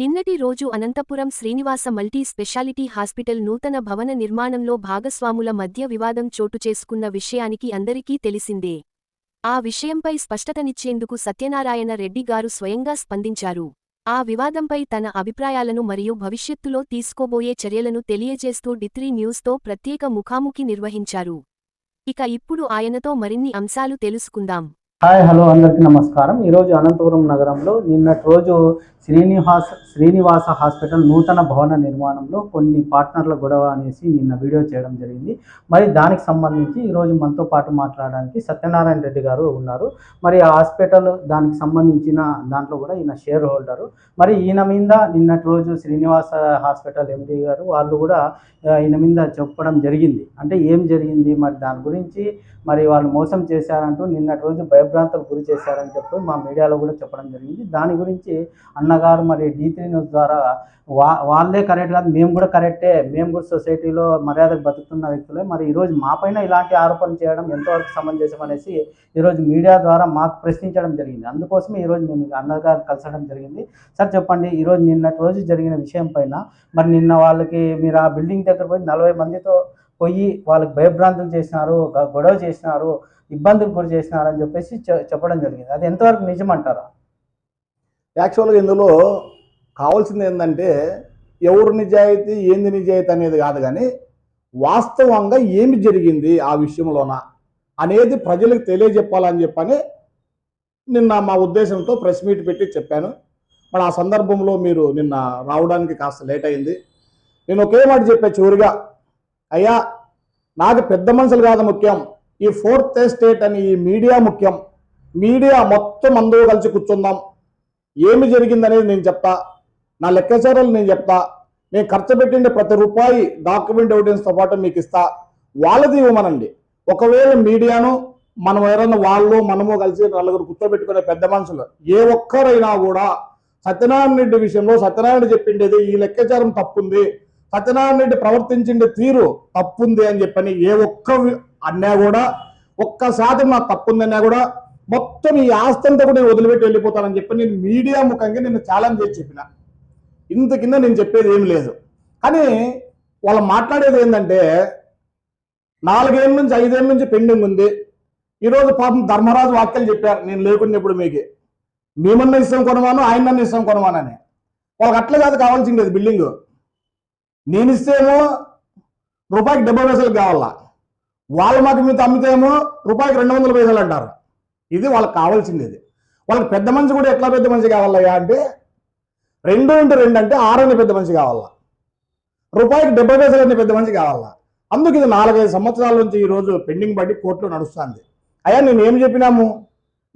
నిన్నటి రోజు Anantapuram Srinivasa multi speciality hospital నూతన భవన నిర్మాణంలో భాగస్వాముల మధ్య వివాదం చోటు చేసుకున్న విషయానికి అందరికీ తెలిసిందే. ఆ విషయంపై స్పష్టతనిచ్చేందుకు సత్యనారాయణ రెడ్డి గారు స్వయంగా స్పందించారు. ఆ వివాదంపై తన అభిప్రాయాలను మరియు భవిష్యత్తులో తీసుకోబోయే చర్యలను తెలియజేస్తూ డిత్రీ న్యూస్తో ప్రత్యేక ముఖాముఖి నిర్వహించారు. ఇక ఇప్పుడు ఆయనతో మరిన్ని అంశాలు తెలుసుకుందాం. హాయ్ హలో అందరికీ నమస్కారం. ఈరోజు అనంతపురం నగరంలో నిన్నటి రోజు శ్రీనివాస శ్రీనివాస హాస్పిటల్ నూతన భవన నిర్మాణంలో కొన్ని పార్ట్నర్ల గొడవ అనేసి నిన్న వీడియో చేయడం జరిగింది. మరి దానికి సంబంధించి ఈరోజు మనతో పాటు మాట్లాడడానికి సత్యనారాయణ రెడ్డి గారు ఉన్నారు. మరి ఆ హాస్పిటల్ దానికి సంబంధించిన దాంట్లో కూడా ఈయన షేర్ హోల్డరు. మరి ఈయన మీద నిన్నటి రోజు శ్రీనివాస హాస్పిటల్ ఎండి గారు వాళ్ళు కూడా ఈయన మీద చెప్పడం జరిగింది. అంటే ఏం జరిగింది? మరి దాని గురించి మరి వాళ్ళు మోసం చేశారంటూ నిన్నటి రోజు భయభ్రాంతకు గురి చేశారని చెప్పి మా మీడియాలో కూడా చెప్పడం జరిగింది. దాని గురించి అన్నగారు మరి డీ త్రీ న్యూస్ ద్వారా వా వాళ్ళే కరెక్ట్ కాదు మేము కూడా కరెక్టే మేము కూడా సొసైటీలో మర్యాదకు బతుకుతున్న వ్యక్తులే. మరి ఈరోజు మా పైన ఇలాంటి ఆరోపణలు చేయడం ఎంతవరకు సమంజసం అనేసి ఈరోజు మీడియా ద్వారా మాకు ప్రశ్నించడం జరిగింది. అందుకోసమే ఈరోజు మేము అన్నగారు కలిసడం జరిగింది. సార్ చెప్పండి ఈరోజు నిన్నటి రోజు జరిగిన విషయం పైన మరి నిన్న వాళ్ళకి మీరు ఆ బిల్డింగ్ దగ్గర పోయి నలభై మందితో పోయి వాళ్ళకి భయభ్రాంతులు చేసినారు గ- గొడవ చేసినారు ఇబ్బందులు గురి చేసినారు అని చెప్పేసి చెప్పడం జరిగింది. అది ఎంతవరకు నిజమంటారా యాక్చువల్గా ఇందులో కావాల్సింది ఏంటంటే ఎవరు నిజాయితీ ఏంది నిజాయితీ అనేది కాదు కానీ వాస్తవంగా ఏమి జరిగింది ఆ విషయంలోన అనేది ప్రజలకు తెలియజెప్పాలని చెప్పని నిన్న మా ఉద్దేశంతో ప్రెస్ మీట్ పెట్టి చెప్పాను. మరి ఆ సందర్భంలో మీరు నిన్న రావడానికి కాస్త లేట్ అయింది. నేను ఒకే మాట చెప్పా చివరిగా అయ్యా నాకు పెద్ద మనుషులు కాదు ముఖ్యం. ఈ ఫోర్త్ ఎస్టేట్ అని ఈ మీడియా ముఖ్యం. మీడియా మొత్తం అందరూ కలిసి కూర్చుందాం. ఏమి జరిగిందనేది నేను చెప్తా. నా లెక్కాచారాలు నేను చెప్తా. నేను ఖర్చు పెట్టిండే ప్రతి రూపాయి డాక్యుమెంట్ ఎవిడెన్స్తో పాటు మీకు ఇస్తా. వాళ్ళది ఇవ్వమనండి. ఒకవేళ మీడియాను మనం ఎవరైనా వాళ్ళు మనము కలిసి నలుగురు కూర్చోబెట్టుకునే పెద్ద మనుషులు ఏ ఒక్కరైనా కూడా సత్యనారాయణ రెడ్డి విషయంలో సత్యనారాయణ చెప్పిండేది ఈ లెక్కచారం తప్పుంది. సత్యనారాయణ రెడ్డి ప్రవర్తించిండే తీరు తప్పుంది అని చెప్పని ఏ ఒక్క అన్నా కూడా ఒక్క శాతం నాకు తప్పుందన్నా కూడా మొత్తం ఈ ఆస్తి అంతా కూడా నేను వదిలిపెట్టి వెళ్ళిపోతానని చెప్పి నేను మీడియా ముఖంగా నేను ఛాలెంజ్ చేసి చెప్పిన. ఇంత కింద నేను చెప్పేది ఏం లేదు. కానీ వాళ్ళు మాట్లాడేది ఏంటంటే నాలుగేళ్ళ నుంచి ఐదేళ్ళ నుంచి పెండింగ్ ఉంది. ఈరోజు పాపం ధర్మరాజు వాక్యాలు చెప్పారు. నేను లేకున్నప్పుడు మీకు. మేమన్నా కొనవాను కొనమాను నన్ను ఇష్టం కొనవానని వాళ్ళకి అట్లా కాదు కావాల్సిండేది బిల్డింగ్. నేను ఇస్తేమో రూపాయికి డెబ్బై పైసలకు కావాలా? వాళ్ళు మాకు మీద అమ్మితేమో రూపాయికి రెండు వందల పైసలు అంటారు. ఇది వాళ్ళకి కావాల్సిండేది వాళ్ళకి పెద్ద మనిషి కూడా ఎట్లా పెద్ద మనిషి కావాలయ్యా అంటే రెండు ఇంటూ రెండు అంటే ఆరు పెద్ద మనిషి కావాలా? రూపాయికి డెబ్బై పైసలు అనే పెద్ద మనిషి కావాలా? అందుకు ఇది నాలుగైదు సంవత్సరాల నుంచి ఈ రోజు పెండింగ్ పడి కోర్టులో నడుస్తుంది. అయ్యా నేను ఏం చెప్పినాము?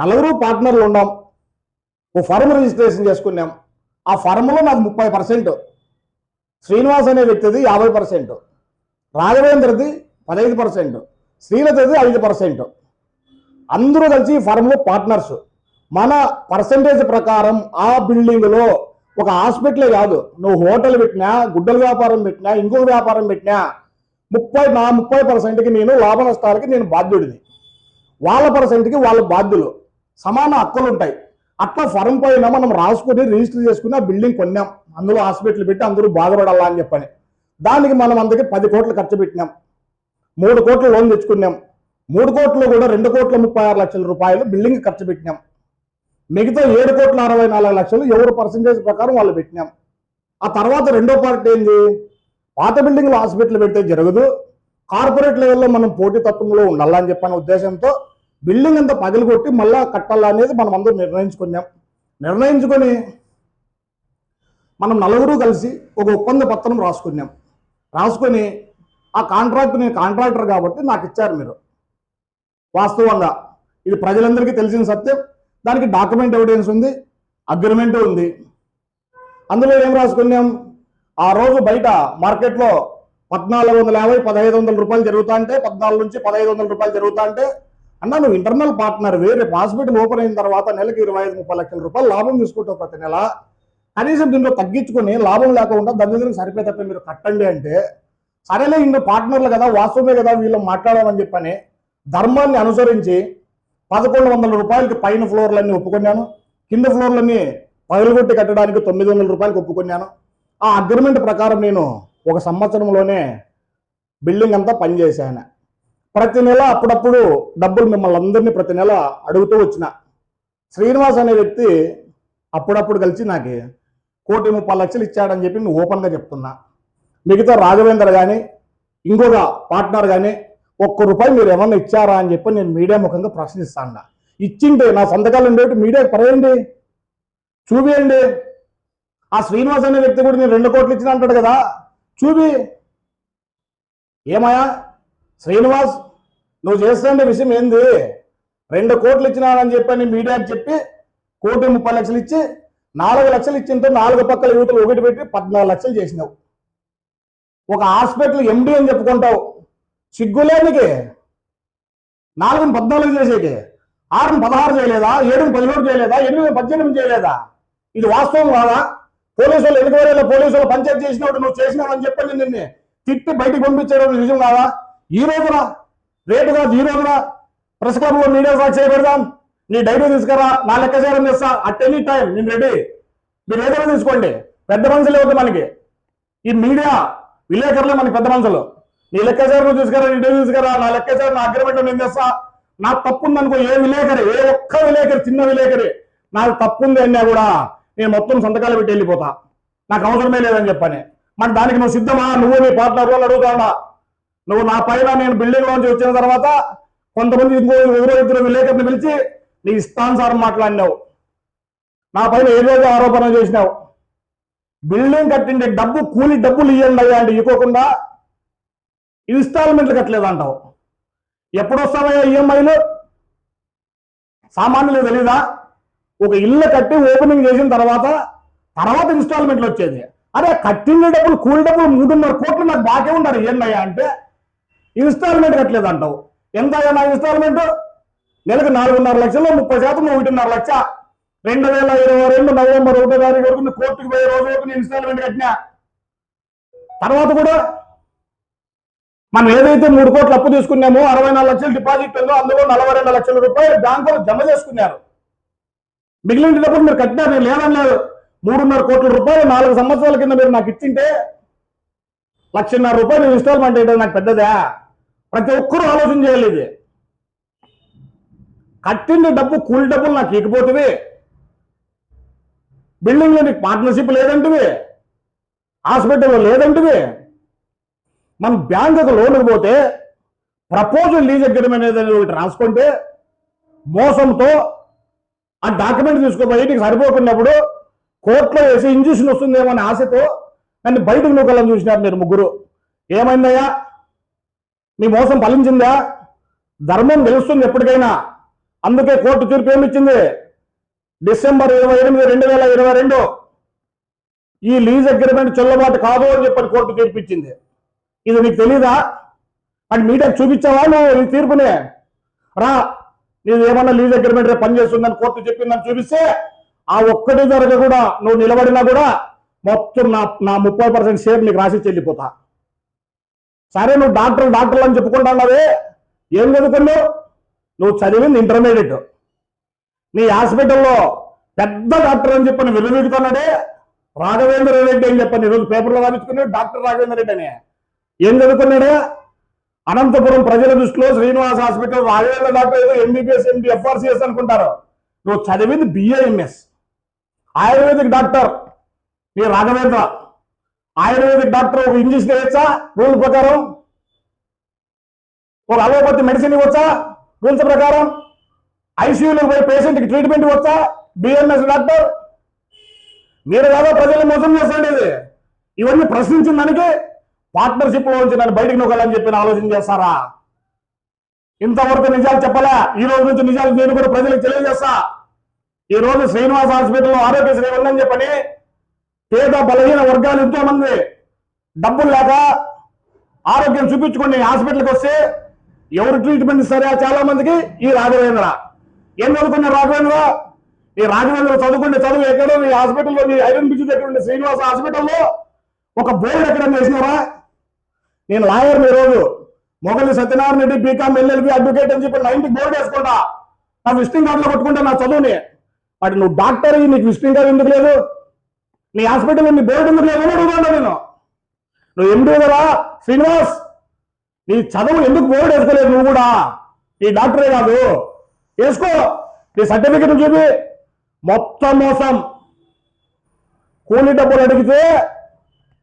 నలుగురు పార్ట్నర్లు ఉన్నాం ఓ ఫర్మ్ రిజిస్ట్రేషన్ చేసుకున్నాం. ఆ ఫర్మ్లో నాకు ముప్పై పర్సెంట్. శ్రీనివాస్ అనే వ్యక్తిది యాభై పర్సెంట్. రాఘవేంద్రది పదహైదు పర్సెంట్. శ్రీలతది ఐదు పర్సెంట్. అందరూ కలిసి ఫర్మ్లో పార్ట్నర్స్. మన పర్సంటేజ్ ప్రకారం ఆ బిల్డింగ్లో ఒక హాస్పిటలే కాదు నువ్వు హోటల్ పెట్టినా గుడ్డల వ్యాపారం పెట్టినా ఇంకొక వ్యాపారం పెట్టినా ముప్పై నా ముప్పై పర్సెంట్కి నేను లాభ నష్టాలకి నేను బాధ్యుడిని. వాళ్ళ పర్సెంట్కి వాళ్ళ బాధ్యులు. సమాన హక్కులు ఉంటాయి. అట్లా ఫరం పైన మనం రాసుకుని రిజిస్టర్ చేసుకుని ఆ బిల్డింగ్ కొన్నాం. అందులో హాస్పిటల్ పెట్టి అందరూ బాధపడాలా అని చెప్పని. దానికి మనం అందుకే పది కోట్లు ఖర్చు పెట్టినాం. మూడు కోట్లు లోన్ తెచ్చుకున్నాం. మూడు కోట్లు కూడా రెండు కోట్ల ముప్పై ఆరు లక్షల రూపాయలు బిల్డింగ్ ఖర్చు పెట్టినాం. మిగతా ఏడు కోట్ల అరవై నాలుగు లక్షలు ఎవరు పర్సంటేజ్ ప్రకారం వాళ్ళు పెట్టినాం. ఆ తర్వాత రెండో పార్ట్ ఏంది? పాత బిల్డింగ్లో హాస్పిటల్ పెడితే జరగదు. కార్పొరేట్ లెవెల్లో మనం పోటీతత్వంలో ఉండాలని చెప్పని ఉద్దేశంతో బిల్డింగ్ అంతా పగిలిగొట్టి మళ్ళా కట్టాలా అనేది మనం అందరూ నిర్ణయించుకున్నాం. నిర్ణయించుకొని మనం నలుగురు కలిసి ఒక ఒప్పంద పత్రం రాసుకున్నాం. రాసుకొని ఆ కాంట్రాక్ట్ నేను కాంట్రాక్టర్ కాబట్టి నాకు ఇచ్చారు మీరు. వాస్తవంగా ఇది ప్రజలందరికీ తెలిసిన సత్యం. దానికి డాక్యుమెంట్ ఎవిడెన్స్ ఉంది అగ్రిమెంట్ ఉంది. అందులో ఏం రాసుకున్నాం? ఆ రోజు బయట మార్కెట్లో పద్నాలుగు వందల యాభై పదహైదు వందల రూపాయలు జరుగుతా అంటే పద్నాలుగు నుంచి పదహైదు వందల రూపాయలు జరుగుతా అంటే అన్న నువ్వు ఇంటర్నల్ పార్ట్నర్ వేరే హాస్పిటల్ ఓపెన్ అయిన తర్వాత నెలకి ఇరవై ఐదు ముప్పై లక్షల రూపాయలు లాభం తీసుకుంటావు ప్రతి నెల. కనీసం దీంట్లో తగ్గించుకొని లాభం లేకుండా దగ్గర సరిపోయే తప్ప మీరు కట్టండి అంటే సరేలే ఇందులో పార్ట్నర్లు కదా వాస్తవమే కదా వీళ్ళు మాట్లాడమని చెప్పని ధర్మాన్ని అనుసరించి పదకొండు వందల రూపాయలకి పైన ఫ్లోర్లన్నీ ఒప్పుకున్నాను. కింద ఫ్లోర్లన్నీ పగలగొట్టి కట్టడానికి తొమ్మిది వందల రూపాయలకు ఒప్పుకున్నాను. ఆ అగ్రిమెంట్ ప్రకారం నేను ఒక సంవత్సరంలోనే బిల్డింగ్ అంతా పనిచేశాను ప్రతి నెల అప్పుడప్పుడు డబ్బులు మిమ్మల్ని అందరినీ ప్రతి నెల అడుగుతూ వచ్చిన. శ్రీనివాస్ అనే వ్యక్తి అప్పుడప్పుడు కలిసి నాకు కోటి ముప్పై లక్షలు ఇచ్చాడని చెప్పి నేను ఓపెన్గా చెప్తున్నా. మిగతా రాఘవేంద్ర కానీ ఇంకొక పార్ట్నర్ కానీ ఒక్క రూపాయి మీరు ఏమన్నా ఇచ్చారా అని చెప్పి నేను మీడియా ముఖంగా ప్రశ్నిస్తాను ఇచ్చింటే నా సంతకాలు ఉండేవి మీడియాకి పడేయండి. చూపియండి. ఆ శ్రీనివాస్ అనే వ్యక్తి కూడా నేను రెండు కోట్లు ఇచ్చిన అంటాడు కదా. చూపి. ఏమయ్యా? శ్రీనివాస్ నువ్వు చేస్తుండే విషయం ఏంది? రెండు కోట్లు ఇచ్చినానని చెప్పని మీడియాకి చెప్పి కోటి ముప్పై లక్షలు ఇచ్చి నాలుగు లక్షలు ఇచ్చింతో నాలుగు పక్కల యువతలు ఒకటి పెట్టి పద్నాలుగు లక్షలు చేసినావు. ఒక హాస్పిటల్ ఎండి అని చెప్పుకుంటావు. సిగ్గులేనికి. నాలుగుని పద్నాలుగు చేసేకి. ఆరుని పదహారు చేయలేదా? ఏడుని పదిహేడు చేయలేదా? ఎనిమిది పద్దెనిమిది చేయలేదా? ఇది వాస్తవం కాదా? పోలీసు వాళ్ళు ఎన్నికవేళ పోలీసు వాళ్ళు పంచాయతీ చేసినప్పుడు నువ్వు చేసినావని చెప్పండి నిన్ను. తిట్టి బయటికి పంపించేటప్పుడు నిజం కాదా? ఈ రోజున రేపు కాదు ఈ రోజున ప్రెస్ క్లబ్లో మీడియా సాక్షి పెడదాం నీ డైరీ తీసుకురా నా లెక్కచారం చేస్తా అట్ ఎనీ టైం నేను రెడీ మీరు ఏదైనా తీసుకోండి. పెద్ద మనుషులు వద్దు మనకి. ఈ మీడియా విలేకరులే మనకి పెద్ద మనుషులు. నీ లెక్కచారం నువ్వు తీసుకురా నీ డైరీ తీసుకురా నా లెక్కచారం నా అగ్రిమెంట్ నేను చేస్తా. నాకు తప్పు ఉందనుకో ఏ విలేకరి ఏ ఒక్క విలేకరి చిన్న విలేకరి నాకు తప్పు ఉంది అన్నా కూడా నేను మొత్తం సంతకాలు పెట్టి వెళ్ళిపోతా. నాకు అవసరమే లేదని చెప్పని. మరి దానికి నువ్వు సిద్ధమా? నువ్వు నీ పార్ట్నర్ వాళ్ళు అడుగుతాడా నువ్వు నా పైన నేను బిల్డింగ్ లోంచి వచ్చిన తర్వాత కొంతమంది ఇంకో ఎవరో ఇద్దరు విలేకరిని పిలిచి నీ ఇష్టానుసారం మాట్లాడినావు. నా పైన ఏదో ఆరోపణ చేసినావు? బిల్డింగ్ కట్టిండే డబ్బు కూలి డబ్బులు ఇవ్వండి అయ్యా అంటే ఇవ్వకుండా ఇన్స్టాల్మెంట్లు కట్టలేదు అంటావు ఎప్పుడు వస్తావయ్యా ఈఎంఐలు? సామాన్యులు తెలీదా? ఒక ఇల్లు కట్టి ఓపెనింగ్ చేసిన తర్వాత తర్వాత ఇన్స్టాల్మెంట్లు వచ్చేది. అరే కట్టిన డబ్బులు కూలి డబ్బులు మూడున్నర కోట్లు నాకు బాకే ఉంటారు ఏంటయ్యా అంటే ఇన్స్టాల్మెంట్ కట్టలేదు అంటావు ఎంత నా ఇన్స్టాల్మెంట్? నెలకు నాలుగున్నర లక్షలు ముప్పై శాతం ఒకటిన్నర లక్ష. రెండు వేల ఇరవై రెండు నవంబర్ ఒకటో తారీఖు వరకు కోర్టుకు పోయే రోజు వరకు నేను ఇన్స్టాల్మెంట్ కట్టినా. తర్వాత కూడా మనం ఏదైతే మూడు కోట్లు అప్పు తీసుకున్నామో అరవై నాలుగు లక్షలు డిపాజిట్ ఉందో అందులో నలభై రెండు లక్షల రూపాయలు బ్యాంకులో జమ చేసుకున్నారు. మిగిలిన డబ్బులు మీరు కట్టినారు నేను లేదన్నారు మూడున్నర కోట్ల రూపాయలు నాలుగు సంవత్సరాల కింద మీరు నాకు ఇచ్చింటే లక్షన్నర రూపాయలు ఇన్స్టాల్మెంట్ అయితే నాకు పెద్దదా? ప్రతి ఒక్కరూ ఆలోచన చేయాలి ఇది. కట్టిన డబ్బు కూలి డబ్బులు నాకు ఇకపోతుంది బిల్డింగ్లో నీకు పార్ట్నర్షిప్ లేదంటివి. హాస్పిటల్లో లేదంటివి. మన బ్యాంకుకు లోన్కి పోతే ప్రపోజల్ లీజ్ అగ్రిమెంట్ అనేది ఒకటి రాసుకుంటే మోసంతో ఆ డాక్యుమెంట్ తీసుకుపోయి నీకు సరిపోకున్నప్పుడు కోర్టులో వేసి ఇంజక్షన్ వస్తుందేమో అనే ఆశతో నన్ను బయటకు నూకలని చూసినారు మీరు ముగ్గురు. ఏమైందయ్యా? నీ మోసం ఫలించిందా? ధర్మం తెలుస్తుంది ఎప్పటికైనా. అందుకే కోర్టు తీర్పు ఏమిచ్చింది? డిసెంబర్ ఇరవై ఎనిమిది రెండు వేల ఇరవై రెండు. ఈ లీజ్ అగ్రిమెంట్ చెల్లుబాటు కాదు అని చెప్పని కోర్టు తీర్పు ఇచ్చింది. ఇది నీకు తెలీదా? అంటే మీడియాకి చూపించావా నువ్వు ఈ తీర్పునే? రా నీది ఏమన్నా లీజ్ అగ్రిమెంట్ రేపు పనిచేస్తుందని కోర్టు చెప్పిందని చూపిస్తే ఆ ఒక్కటి జరగ కూడా నువ్వు నిలబడినా కూడా మొత్తం నా నా ముప్పై పర్సెంట్ షేర్ నీకు రాసి చెల్లిపోతా. సరే నువ్వు డాక్టర్ డాక్టర్లు అని చెప్పుకుంటున్నావే ఏం చదువుకున్నావు? నువ్వు చదివింది ఇంటర్మీడియట్. నీ హాస్పిటల్లో పెద్ద డాక్టర్ అని చెప్పని వెలువెడుతున్నాడే రాఘవేంద్ర రెడ్డి అని చెప్పని ఈరోజు పేపర్లో రాపించుకున్నాడు డాక్టర్ రాఘవేంద్ర రెడ్డి అని. ఏం చదువుకున్నాడు? అనంతపురం ప్రజల దృష్టిలో శ్రీనివాస్ హాస్పిటల్ రాఘవేంద్ర డాక్టర్ ఏదో ఎంబీబీఎస్ ఎండి ఎఫ్ఆర్సీఎస్ అనుకుంటారు. నువ్వు చదివింది బిఏఎంఎస్ ఆయుర్వేదిక్ డాక్టర్. నీ రాఘవేంద్ర. ఆయుర్వేదిక్ డాక్టర్ ఒక ఇంజక్షన్ వేయచ్చా రూల్ ప్రకారం? ఒక అలోపతి మెడిసిన్ ఇవ్వచ్చా? రూల్స్ ప్రకారం? ఐసీయూలో పోయి పేషెంట్కి ట్రీట్మెంట్ ఇవ్వచ్చా? BMS doctor? మీరు కాదా ప్రజలు మోసం చేస్తాండి ఇది ఇవన్నీ ప్రశ్నించిన దానికి పార్ట్నర్షిప్లో నుంచి నన్ను బయటకు నొక్కాలని చెప్పి ఆలోచన చేస్తారా? ఇంతవరకు నిజాలు చెప్పలే. ఈ రోజు నుంచి నిజాలు నేను కూడా ప్రజలకు తెలియజేస్తా. ఈ రోజు శ్రీనివాస హాస్పిటల్లో ఆరోగ్యశ్రీ ఉందని చెప్పని పేద బలహీన వర్గాలు ఎంతో మంది డబ్బులు లేక ఆరోగ్యం చూపించుకొని హాస్పిటల్కి వస్తే ఎవరు ట్రీట్మెంట్ ఇస్తారా? చాలా మందికి ఈ రాఘవేంద్ర. ఏం చదువుకున్నారు రాఘవేంద్ర? ఈ రాఘవేంద్ర చదువుకుంటే చదువు ఎక్కడో ఈ హాస్పిటల్లో ఈ ఐరన్ బ్రిడ్జ్ దగ్గర ఉండే శ్రీనివాస హాస్పిటల్లో ఒక బోర్డు ఎక్కడ వేసినారా? నేను లాయర్ ఈరోజు Mogali Satyanarayana Reddy BCom LLB advocate అని చెప్పి నైన్టీ బోర్డు వేసుకుంటా. నా విజిటింగ్ కార్డులో కొట్టుకుంటా నా చదువుని. వాటి నువ్వు డాక్టర్ నీకు విజిటింగ్ కార్డు ఎందుకు లేదు? నీ హాస్పిటల్ నీ బోర్డు ఎందుకు లేదు? అడుగుతాను నేను. నువ్వు ఎండి కదా? శ్రీనివాస్ నీ చదువు ఎందుకు బోర్డు వేసుకోలేదు నువ్వు కూడా? ఈ డాక్టరే కాదు. వేసుకో. నీ సర్టిఫికెట్ చూపి. మొత్తం మోసం. కూలి డబ్బులు అడిగితే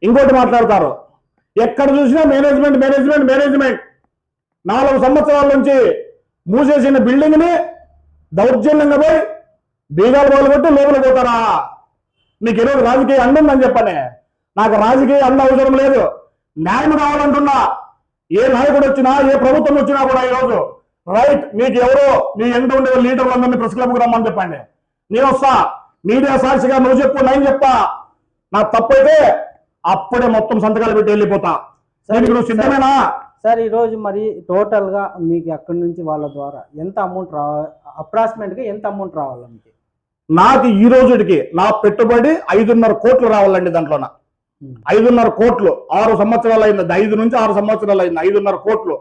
ఇంకోటి మాట్లాడతారు. ఎక్కడ చూసినా మేనేజ్మెంట్ మేనేజ్మెంట్ మేనేజ్మెంట్ నాలుగు సంవత్సరాల నుంచి మూసేసిన బిల్డింగ్ని దౌర్జన్యంగా పోయి బీగాలు పగలు కొట్టి లోపల పోతారా? మీకు ఈరోజు రాజకీయ అండ ఉందని చెప్పనే. నాకు రాజకీయ అండ అవసరం లేదు. న్యాయం కావాలంటున్నా. ఏ నాయకుడు వచ్చినా ఏ ప్రభుత్వం వచ్చినా కూడా ఈరోజు రైట్ మీకు ఎవరో మీ ఎండ ఉండే లీడర్లు అందరినీ ప్రెస్ క్లబ్కి రమ్మని చెప్పండి. నేను వస్తా. మీడియా సాక్షిగా నువ్వు చెప్పు నేను చెప్తా. నాకు తప్పైతే అప్పుడే మొత్తం సంతకాలు పెట్టి వెళ్ళిపోతా. నువ్వు సిద్ధమేనా? సార్ ఈరోజు మరి టోటల్గా మీకు అక్కడి నుంచి వాళ్ళ ద్వారా ఎంత అమౌంట్ రా అప్రాక్సిమేట్గా ఎంత అమౌంట్ రావాలి మీకు? నాకు ఈ రోజుకి నా పెట్టుబడి ఐదున్నర కోట్లు రావాలండి దాంట్లోన. ఐదున్నర కోట్లు. ఆరు సంవత్సరాలు అయింది. ఐదు నుంచి ఆరు సంవత్సరాలు అయింది. ఐదున్నర కోట్లు.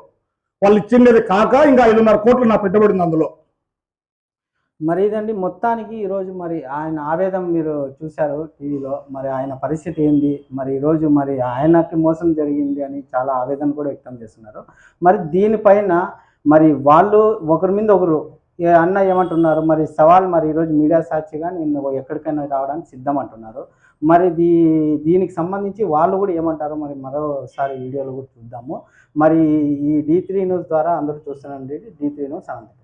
వాళ్ళు ఇచ్చిండేది కాక ఇంకా ఐదున్నర కోట్లు నా పెట్టుబడి ఉంది అందులో. మరి ఇదండి మొత్తానికి ఈరోజు మరి ఆయన ఆవేదన మీరు చూశారు టీవీలో. మరి ఆయన పరిస్థితి ఏంది? మరి ఈరోజు మరి ఆయనకి మోసం జరిగింది అని చాలా ఆవేదన కూడా వ్యక్తం చేస్తున్నారు. మరి దీనిపైన మరి వాళ్ళు ఒకరి మీద ఒకరు ఏ అన్న ఏమంటున్నారు? మరి సవాల్ మరి ఈరోజు మీడియా సాక్షిగా నేను ఎక్కడికైనా రావడానికి సిద్ధం అంటున్నారు. మరి దీ దీనికి సంబంధించి వాళ్ళు కూడా ఏమంటారో మరి మరోసారి వీడియోలో కూడా చూద్దాము. మరి ఈ డీ త్రీ న్యూస్ ద్వారా అందరూ చూస్తున్నారండి. డీ త్రీ న్యూస్ అనంతరం.